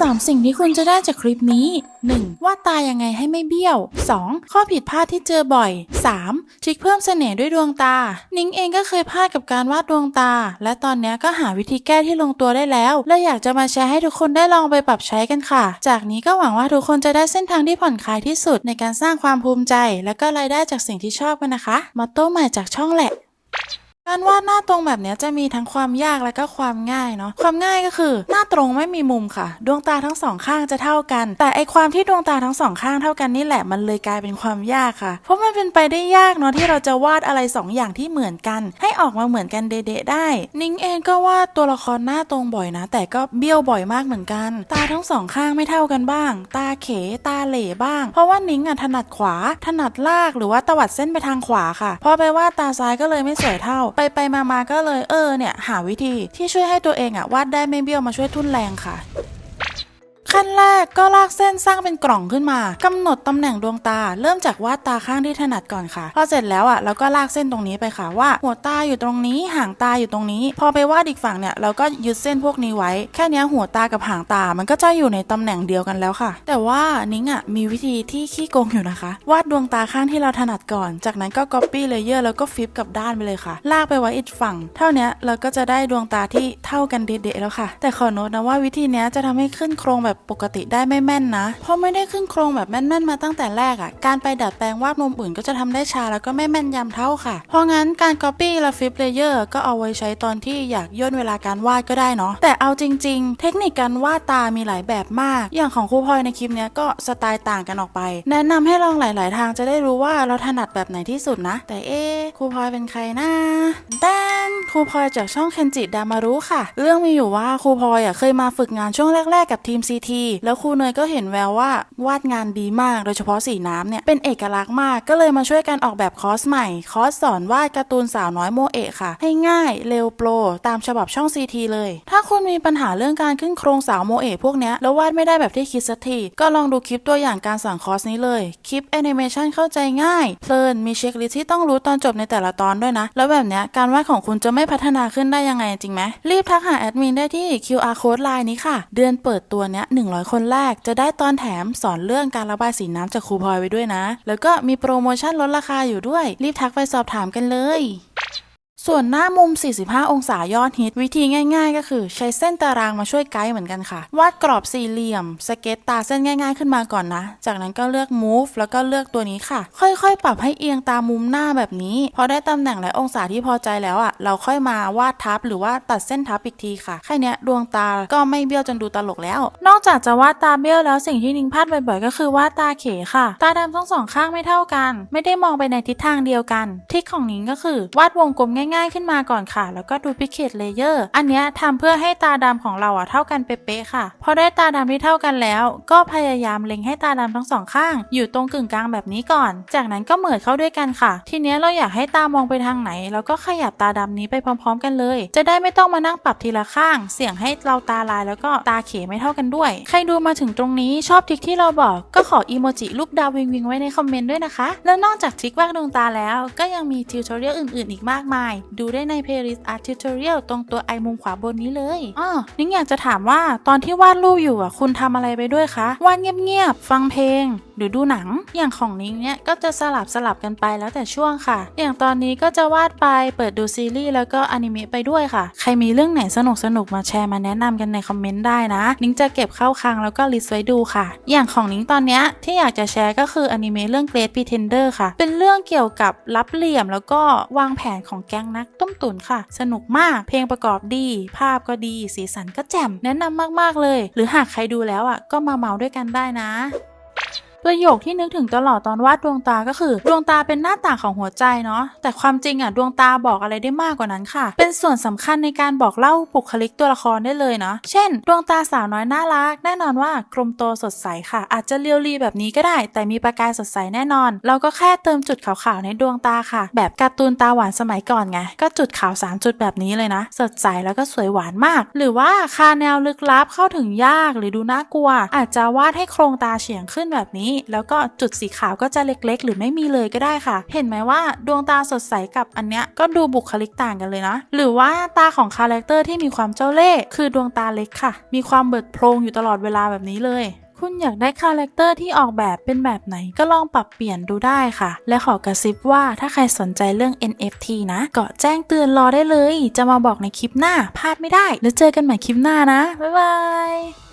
3 สิ่งที่คุณจะได้จากคลิปนี้ 1. วาดตายังไงให้ไม่เบี้ยว 2. ข้อผิดพลาดที่เจอบ่อย 3. ทริคเพิ่มเสน่ห์ด้วยดวงตา นิ้งเองก็เคยพลาดกับการวาดดวงตา และตอนนี้ก็หาวิธีแก้ที่ลงตัวได้แล้ว และอยากจะมาแชร์ให้ทุกคนได้ลองไปปรับใช้กันค่ะ จากนี้ก็หวังว่าทุกคนจะได้เส้นทางที่ผ่อนคลายที่สุดในการสร้างความภูมิใจ และก็รายได้จากสิ่งที่ชอบกันนะคะมอตโต้ใหม่จากช่องแหละ การวาดหน้าตรงแบบนี้จะมีทั้งความยากและก็ความง่ายเนาะความง่ายก็คือ หน้าตรงไม่มีมุมค่ะ ดวงตาทั้งสองข้างจะเท่ากัน แต่ไอความที่ดวงตาทั้งสองข้างเท่ากันนี่แหละมันเลยกลายเป็นความยากค่ะ เพราะมันเป็นไปได้ยากเนาะที่เราจะวาดอะไรสองอย่างที่เหมือนกัน ให้ออกมาเหมือนกันเดะๆได้ นิ้งเองก็วาดตัวละครหน้าตรงบ่อยนะ แต่ก็เบี้ยวบ่อยมากเหมือนกัน ตาทั้งสองข้างไม่เท่ากันบ้าง ตาเขตาเหล่บ้าง เพราะว่านิ้งอะถนัดขวา ถนัดลากหรือว่าตวัดเส้นไปทางขวาค่ะพอไปวาดตาซ้ายก็เลยไม่สวยเท่าไปไปมามาก็เลยเออเนี่ยหาวิธีที่ช่วยให้ตัวเองอะวาดได้ไม่เบี้ยวมาช่วยทุ่นแรงค่ะ ขั้นแรกก็ลากเส้นสร้างเป็นกล่องขึ้นมากำหนดตำแหน่งดวงตา เริ่มจากวาดตาข้างที่ถนัดก่อนค่ะพอเสร็จแล้วอะเราก็ลากเส้นตรงนี้ไปค่ะว่า หัวตาอยู่ตรงนี้หางตาอยู่ตรงนี้ พอไปวาดอีกฝั่งเนี่ยเราก็ยึดเส้นพวกนี้ไว้ แค่นี้หัวตากับหางตา มันก็จะอยู่ในตำแหน่งเดียวกันแล้วค่ะ แต่ว่านิ้งอะมีวิธีที่ขี้โกงอยู่นะคะ วาดดวงตาข้างที่เราถนัดก่อน จากนั้นก็ copy layer แล้วก็ฟลิปกลับด้านไปเลยค่ะ ลากไปไว้อีกฝั่ง เท่านี้เราก็จะได้ดวงตาที่เท่ากันเดะๆแล้วค่ะ แต่ขอโน้ตนะว่าวิธีนี้จะทำให้ขึ้นโครงแบบปกติได้ไม่แม่นนะ เพราะไม่ได้ขึ้นโครงแบบแม่นๆมาตั้งแต่แรกอะ่ะ การไปดัดแปลงวาดมุมอื่นก็จะทำได้ช้าแล้วก็ไม่แม่นยำเท่าค่ะ เพราะงั้นการ copy และ flip layer ก็เอาไว้ใช้ตอนที่อยากย่นเวลาการวาดก็ได้เนาะ แต่เอาจริง ๆ เทคนิคการวาดตามีหลายแบบมาก อย่างของครูพลอยในคลิปเนี้ยก็สไตล์ต่างกันออกไป แนะนำให้ลองหลาย ๆ ทางจะได้รู้ว่าเราถนัดแบบไหนที่สุดนะ แต่เอ๊ครูพลอยเป็นใครนะแดนครูพลอยจากช่องเคนจิดามารุค่ะ เรื่องมีอยู่ว่าครูพลอยอะเคยมาฝึกงานช่วงแรก ๆ กับทีม CT แล้วครูเนยก็เห็นแววว่าวาดงานดีมากโดยเฉพาะสีน้ำเนี่ยเป็นเอกลักษณ์มาก ก็เลยมาช่วยกันออกแบบคอร์สใหม่ คอร์สสอนวาดการ์ตูนสาวน้อยโมเอะค่ะ ให้ง่ายเร็วโปร ตามฉบับช่อง CT เลย ถ้าคุณมีปัญหาเรื่องการขึ้นโครงสาวโมเอะพวกเนี้ยแล้ววาดไม่ได้แบบที่คิดสักทีก็ลองดูคลิปตัวอย่างการสอนคอร์สนี้เลยคลิปแอนิเมชันเข้าใจง่ายเพลินมีเช็คลิสต์ที่ต้องรู้ตอนจบในแต่ละตอนด้วยนะ แล้วแบบเนี้ยการวาดของคุณจะไม่พัฒนาขึ้นได้ยังไงจริงไหมรีบทักหาแอดมินได้ที่ QR code line นี้ค่ะ เดือนเปิดตัวเนี้ย100 คนแรก จะได้ตอนแถมสอนเรื่องการระบายสีน้ำจากครูพลอยไว้ด้วยนะ แล้วก็มีโปรโมชั่นลดราคาอยู่ด้วย รีบทักไปสอบถามกันเลย ส่วนหน้ามุม 45 องศายอดฮิต วิธีง่าย ๆ ก็คือ ใช้เส้นตารางมาช่วยไกด์เหมือนกันค่ะ วาดกรอบสี่เหลี่ยม สเก็ตตาเส้นง่าย ๆ ขึ้นมาก่อนนะ จากนั้นก็เลือก move แล้วก็เลือกตัวนี้ค่ะ ค่อยๆ ปรับให้เอียงตามมุมหน้าแบบนี้พอได้ตำแหน่งและองศาที่พอใจแล้วอะ เราค่อยมาวาดทับหรือว่าตัดเส้นทับอีกทีค่ะแค่เนี้ยดวงตาก็ไม่เบี้ยวจนดูตลกแล้ว นอกจากจะวาดตาเบี้ยวแล้วสิ่งที่นิ้งพลาดบ่อยๆ ก็คือวาดตาเขค่ะ ตาดำทั้งสองข้างไม่เท่ากัน ไม่ได้มองไปในทิศทางเดียวกันทริคของนิ้งก็คือวาดวงกลมง่ายๆขึ้นมาก่อนค่ะ แล้วก็ดูพิเคตเลเยอร์อันเนี้ยทำเพื่อให้ตาดำของเราอะเท่ากันเป๊ะๆค่ะ พอได้ตาดำที่เท่ากันแล้ว ก็พยายามเล็งให้ตาดำทั้งสองข้าง อยู่ตรงกึ่งกลางแบบนี้ก่อน จากนั้นก็เหมือดเข้าด้วยกันค่ะ ทีเนี้ยเราอยากให้ตามองไปทางไหนเราก็ขยับตาดำนี้ไปพร้อม ๆ กันเลย จะได้ไม่ต้องมานั่งปรับทีละข้าง เสี่ยงให้เราตาลายแล้วก็ตาเขไม่เท่ากันด้วย ใครดูมาถึงตรงนี้ชอบทิคที่เราบอกก็ขออีโมจิรูปดาววิงวิงไว้ในคอมเมนต์ด้วยนะคะ แล้วนอกจากทิควาดดวงตาแล้ว ก็ยังมีทิวทอเรียลอื่นๆ อีกมากมายดูได้ในเพลย์ลิสต์ Art Tutorial ตรงตัวไอมุมขวาบนนี้เลยอ้อนิ้งอยากจะถามว่าตอนที่วาดรูปอยู่อะคุณทำอะไรไปด้วยคะ วาดเงียบๆ ฟังเพลง หรือดูหนัง อย่างของนิ้งเนี่ยก็จะสลับสลับกันไปแล้วแต่ช่วงค่ะ อย่างตอนนี้ก็จะวาดไปเปิดดูซีรีส์แล้วก็อนิเมะไปด้วยค่ะ ใครมีเรื่องไหนสนุกสนุกมาแชร์มาแนะนำกันในคอมเมนต์ได้นะ นิ้งจะเก็บเข้าคลังแล้วก็ลิสต์ไว้ดูค่ะ อย่างของนิ้งตอนเนี้ยที่อยากจะแชร์ก็คืออนิเมะเรื่อง Great Pretender ค่ะ เป็นเรื่องเกี่ยวกับรับเหลี่ยมแล้วก็วางแผนของแก๊งนักต้มตุ๋นค่ะ สนุกมาก เพลงประกอบดี ภาพก็ดี สีสันก็แจ่ม แนะนำมาก ๆ เลย หรือหากใครดูแล้วอะ ก็มาเมาด้วยกันได้นะ ประโยคที่นึกถึงตลอดตอนวาดดวงตาก็คือ ดวงตาเป็นหน้าต่างของหัวใจเนาะแต่ความจริงอะดวงตาบอกอะไรได้มากกว่านั้นค่ะ เป็นส่วนสำคัญในการบอกเล่าบุคลิกตัวละครได้เลยเนาะเช่น ดวงตาสาวน้อยน่ารัก แน่นอนว่ากลมโตสดใสค่ะ อาจจะเรียวรีแบบนี้ก็ได้ แต่มีประกายสดใสแน่นอน เราก็แค่เติมจุดขาวๆในดวงตาค่ะ แบบการ์ตูนตาหวานสมัยก่อนไงก็จุดขาวสามจุดแบบนี้เลยนะสดใสแล้วก็สวยหวานมาก หรือว่าคาแนวลึกลับเข้าถึงยากหรือดูน่ากลัว อาจจะวาดให้โครงตาเฉียงขึ้นแบบนี้แล้วก็จุดสีขาวก็จะเล็กๆ หรือไม่มีเลยก็ได้ค่ะ เห็นไหมว่าดวงตาสดใสกับอันเนี้ยก็ดูบุคลิกต่างกันเลยนะ หรือว่าตาของคาแรคเตอร์ที่มีความเจ้าเล่ห์คือดวงตาเล็กค่ะ มีความเบิดโพรงอยู่ตลอดเวลาแบบนี้เลยคุณอยากได้คาแรคเตอร์ที่ออกแบบเป็นแบบไหนก็ลองปรับเปลี่ยนดูได้ค่ะ และขอกระซิบว่าถ้าใครสนใจเรื่อง NFT นะก็แจ้งเตือนรอได้เลย จะมาบอกในคลิปหน้าพลาดไม่ได้ แล้วเจอกันใหม่คลิปหน้านะ บ๊ายบาย